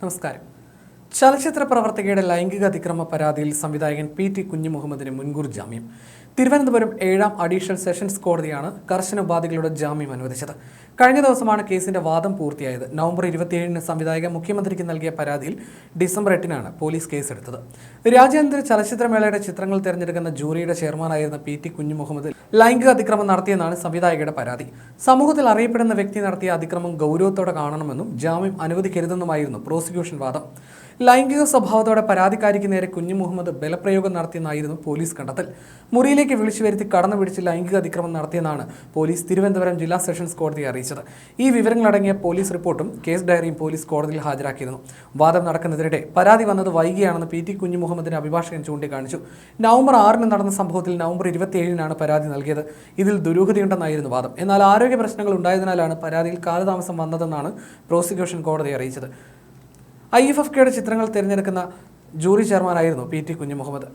നമസ്കാരം ചലച്ചിത്ര പ്രവർത്തകയുടെ ലൈംഗിക അതിക്രമ പരാതിയിൽ സംവിധായകൻ പി ടി കുഞ്ഞുമുഹമ്മദിന് മുൻകൂർ ജാമ്യം. തിരുവനന്തപുരം ഏഴാം അഡീഷണൽ സെഷൻസ് കോടതിയാണ് കർശന ഉപാധികളുടെ ജാമ്യം അനുവദിച്ചത്. കഴിഞ്ഞ ദിവസമാണ് കേസിന്റെ വാദം പൂർത്തിയായത്. നവംബർ ഇരുപത്തിയേഴിന് സംവിധായകൻ മുഖ്യമന്ത്രിക്ക് നൽകിയ പരാതിയിൽ ഡിസംബർ എട്ടിനാണ് പോലീസ് കേസെടുത്തത്. രാജ്യാന്തര ചലച്ചിത്രമേളയുടെ ചിത്രങ്ങൾ തിരഞ്ഞെടുക്കുന്ന ജൂറിയുടെ ചെയർമാനായിരുന്ന പി ടി കുഞ്ഞുമുഹമ്മദ് ലൈംഗിക അതിക്രമം നടത്തിയെന്നാണ് സംവിധായകയുടെ പരാതി. സമൂഹത്തിൽ അറിയപ്പെടുന്ന വ്യക്തി നടത്തിയ അതിക്രമം ഗൗരവത്തോടെ കാണണമെന്നും ജാമ്യം അനുവദിക്കരുതെന്നുമായിരുന്നു പ്രോസിക്യൂഷൻ വാദം. ലൈംഗിക സ്വഭാവത്തോടെ പരാതിക്കാരിക്ക് നേരെ കുഞ്ഞു മുഹമ്മദ് ബലപ്രയോഗം നടത്തിയെന്നായിരുന്നു പോലീസ് കണ്ടെത്തൽ. മുറിയിലേക്ക് വിളിച്ചു വരുത്തി കടന്നു പിടിച്ച് ലൈംഗിക അതിക്രമം നടത്തിയെന്നാണ് പോലീസ് തിരുവനന്തപുരം ജില്ലാ സെഷൻസ് കോടതിയെ അറിയിച്ചത്. ഈ വിവരങ്ങളടങ്ങിയ പോലീസ് റിപ്പോർട്ടും കേസ് ഡയറിയും പോലീസ് കോടതിയിൽ ഹാജരാക്കിയിരുന്നു. വാദം നടക്കുന്നതിനിടെ പരാതി വന്നത് വൈകിയാണെന്ന് പി ടി കുഞ്ഞു മുഹമ്മദിന്റെ അഭിഭാഷകൻ ചൂണ്ടിക്കാണിച്ചു. നവംബർ ആറിന് നടന്ന സംഭവത്തിൽ നവംബർ ഇരുപത്തിയേഴിനാണ് പരാതി നൽകിയത്. ഇതിൽ ദുരൂഹതയുണ്ടെന്നായിരുന്നു വാദം. എന്നാൽ ആരോഗ്യ പ്രശ്നങ്ങൾ ഉണ്ടായതിനാലാണ് പരാതിയിൽ കാലതാമസം വന്നതെന്നാണ് പ്രോസിക്യൂഷൻ കോടതിയെ അറിയിച്ചത്. ഐ എഫ് എഫ് കെയുടെ ചിത്രങ്ങൾ തിരഞ്ഞെടുക്കുന്ന ജൂറി ചെയർമാനായിരുന്നു പി ടി കുഞ്ഞുമുഹമ്മദ്.